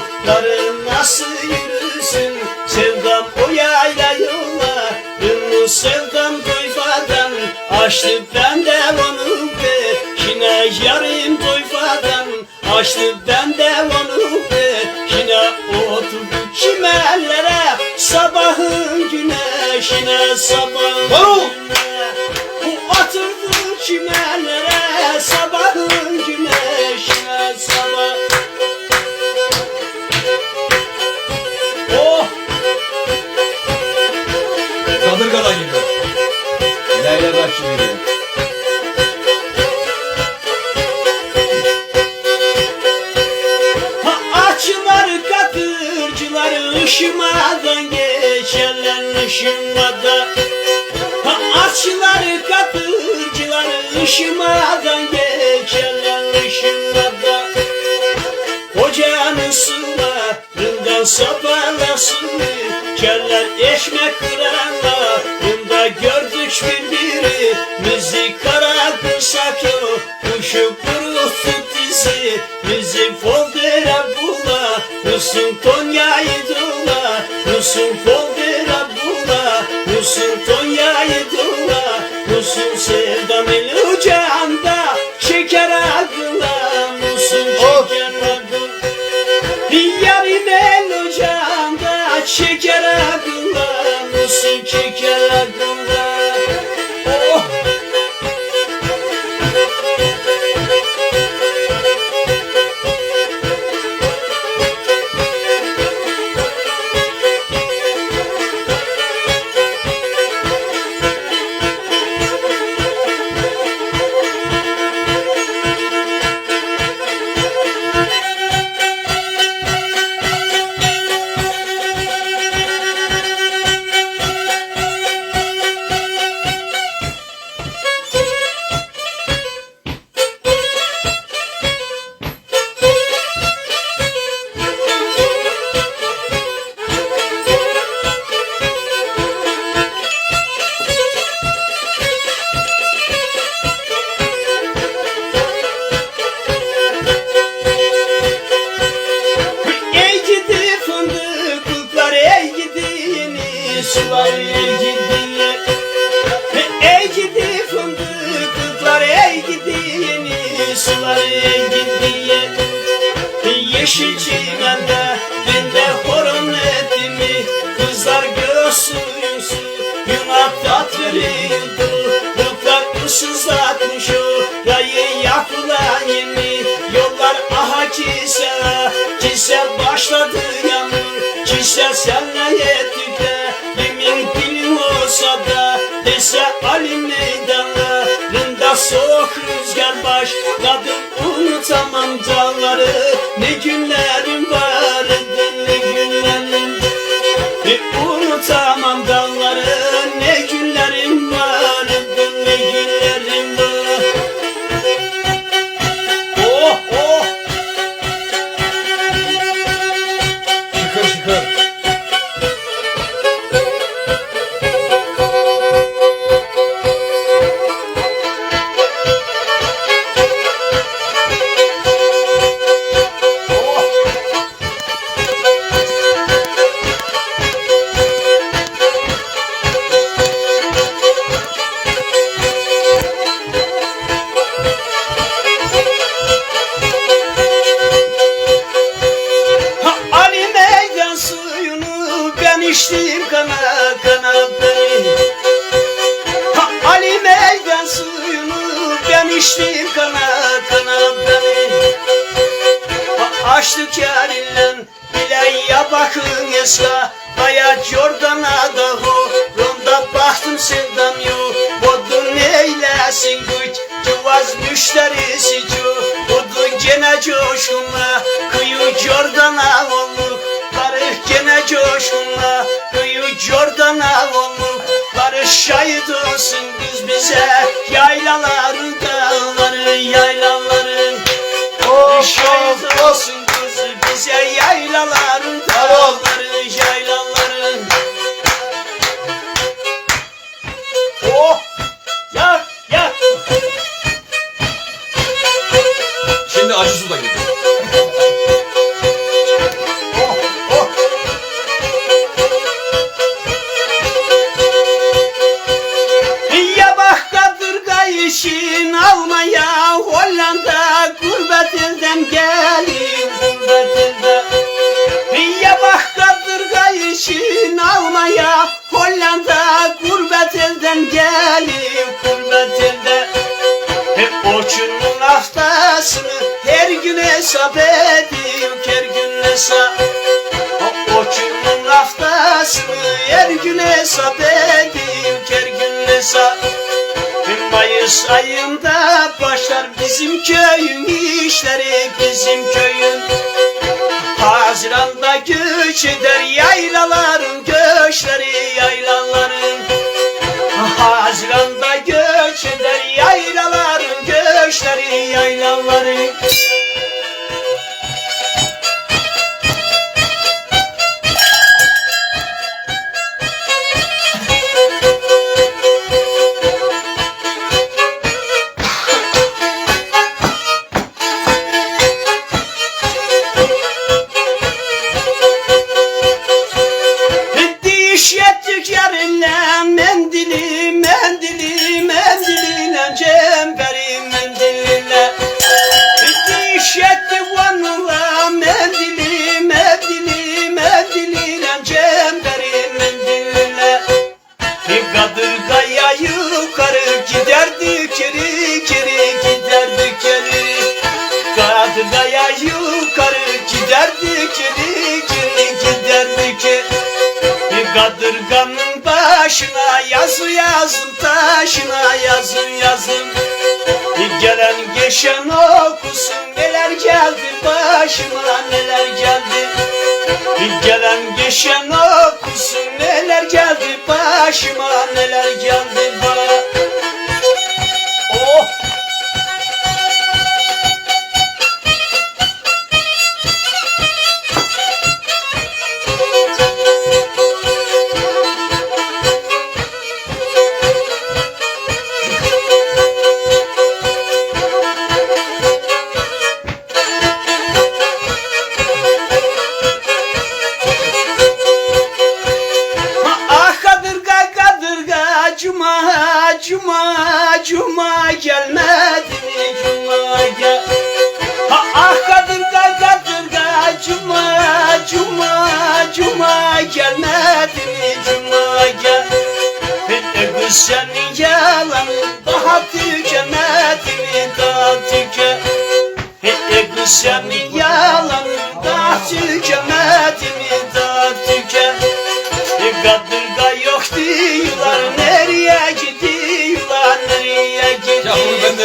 peşamalları nasıl yürüsün Sevdam o yayla yola. Ünlü sevdam doyfadan Açtı ben de onu peşine Yarım doyfadan Açtı ben de onu peşine Oturdu çimenlere Sabahın güneşine Sabahın güne- Bu oturdu çimenlere Geliyor. Ha açılar katırcılar ışımadan geçerler ışımada Ha açılar katırcılar ışımadan geçerler ışımada yeni sular ey gidi Yeşil çimende bende horon etimi Kızlar göğsün suyuna tat veriyordu Bulutlar ısızlatmış o rayı yapılan yemi Yollar aha kise kise başladı yağmur Kise senle yettik de yemin dilim olsa da Dese Ali meydanlarında soğuk rüzgar başladı Unutamam dağları ne günlerim vardı ne günlerim. E, Unutamam dağları gene coşunla Kıyı Jordan'a olduk. Barış gene coşunla Kıyı Jordan'a olduk. Barış şahit olsun biz bize Yaylaların dağları yaylaların Barış şahit olsun kızı bize Yaylaların dağları. Hollanda gurbet elden gelin gurbet elde Ya bak kadırga işin almaya? Hollanda gurbet elden gelin gurbet hep oçunun haftasını her gün hesap edeyim Mayıs ayında başlar bizim köyün işleri bizim köyün. Haziranda göç eder yaylaların kadırganın başına yazı yazın taşına yazın yazın. Gelen geçen okusun neler geldi başıma neler geldi. Gelen geçen okusun neler geldi başıma neler geldi bana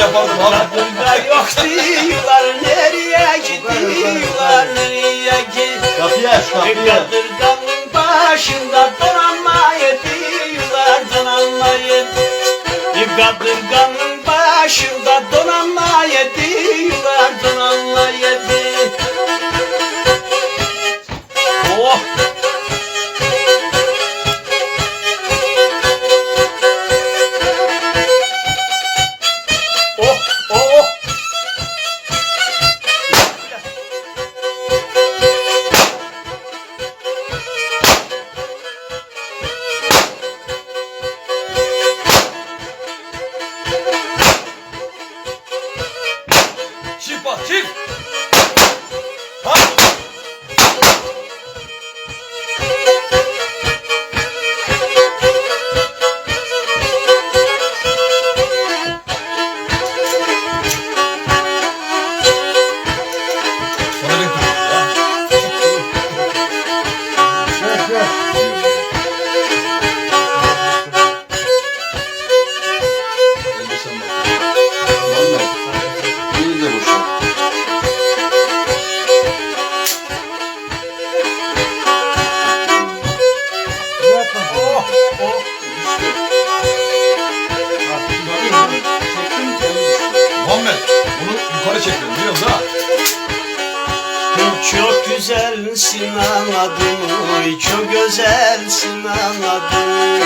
yapardım abi. Kadırga yok diyorlar nereye gidiyorlar? Nereye gidiyorlar? Kapıyı aç Bir kadırganın başında donanmayı diyorlar donanmayı Bir kadırganın başında donanmayı diyorlar güzelsin anladım oy çok güzelsin anladım.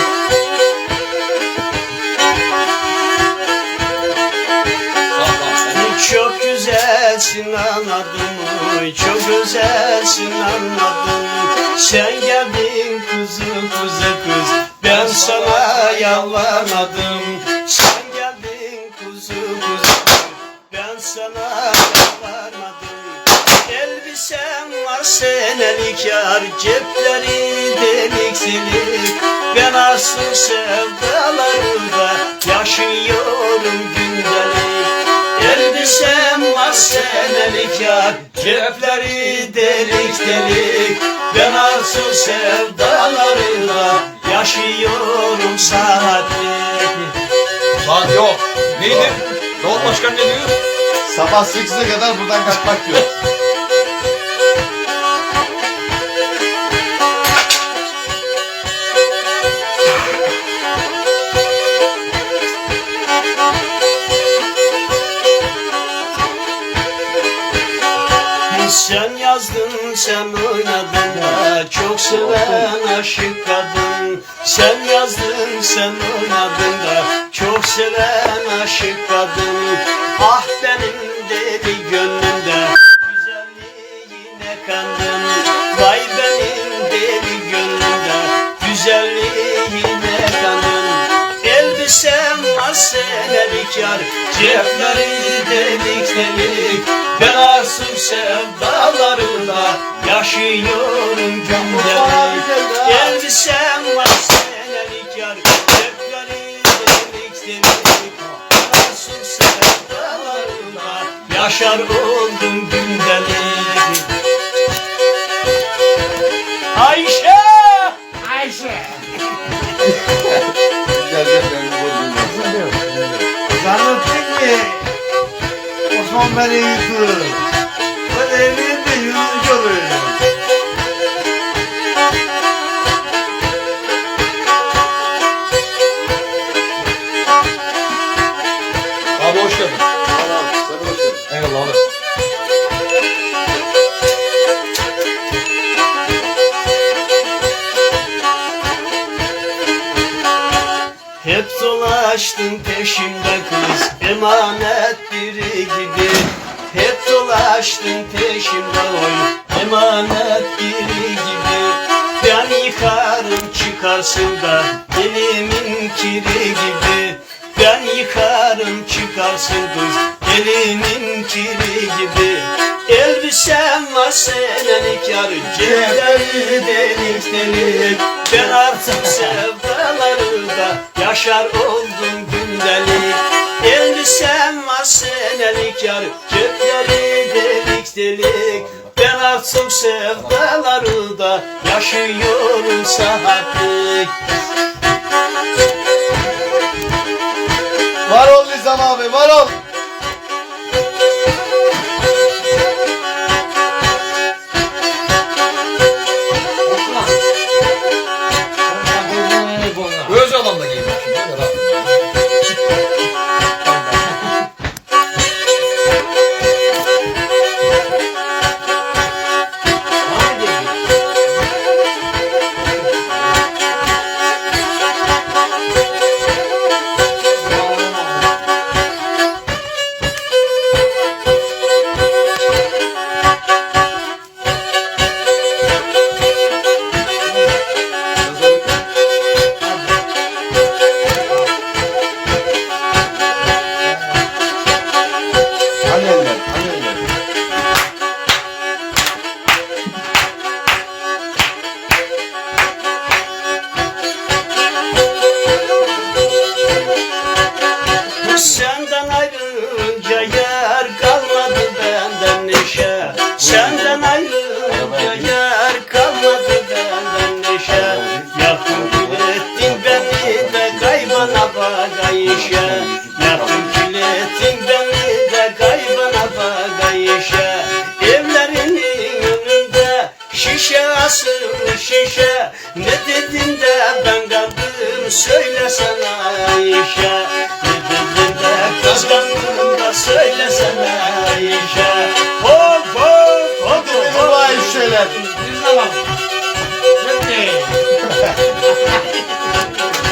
Çok güzelsin anladım oy Çok güzelsin anladım Sen geldin kuzu kuzu kız Ben sana yalvarmadım Sen geldin kuzu kuzu kız Ben sana senelik yar Cepleri delik delik Ben arsız sevdalarında Yaşıyorum gündelik Elbisem var senelik yar Cepleri delik delik Ben arsız sevdalarında Yaşıyorum saatlik Saat yok. Neydi? Davut Başkan ne diyor? Sabah 8'e kadar buradan kaçmak diyor. Sen yazdın sen oynadın da Çok seven aşık kadın. Sen yazdın sen oynadın da Çok seven aşık kadın. Ah benim deli senelik yar Cepleri delik delik Ben arsız sevdalarında Yaşıyorum gündelik Elbisem var senelik yar Cepleri delik delik Ben arsız sevdalarında Yaşar oldum Osman beni yutur. Dolaştın peşimde oy. Emanet biri gibi Ben yıkarım çıkarsın da. Elimin kiri gibi Ben yıkarım çıkarsın kız elimin kiri gibi Elbisem var senelik yar cepleri delik delik Ben artık sevdalarında yaşar oldum gündelik Elbisem var senelik yar cepleri delik Ben artık sevdalarında yaşıyorum saatlik Var ol Nizam abi, var ol. Şişe Ne dedin de ben kaldım söylesene Ayşe? Ne dedin de kızgandın da söylesene Ayşe? Hop hop hop hop. Ayşeler.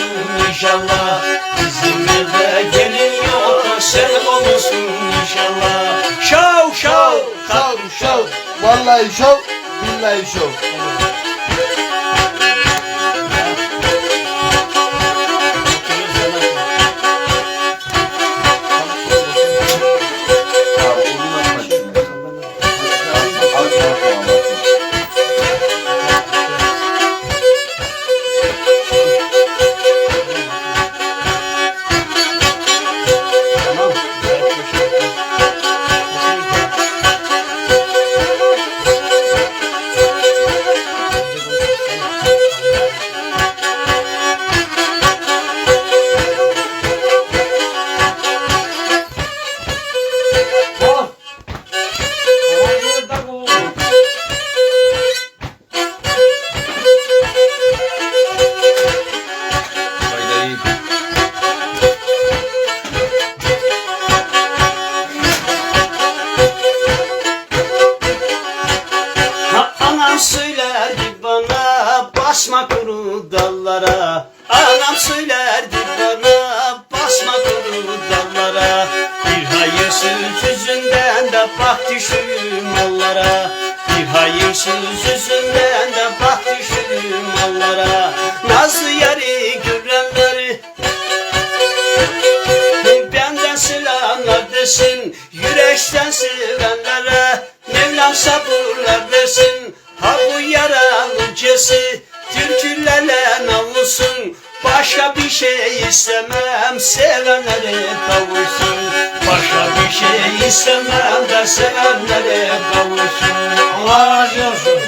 olsun inşallah. Bizim evde gelin yok sen olursun inşallah. Şov şov şov şov. Vallahi şov billahi şov. Şey kavuşsun Başka bir şey istemem sevenleri kavuşsun. Başka bir şey istemem de sevenleri kavuşsun. Allah razı olsun.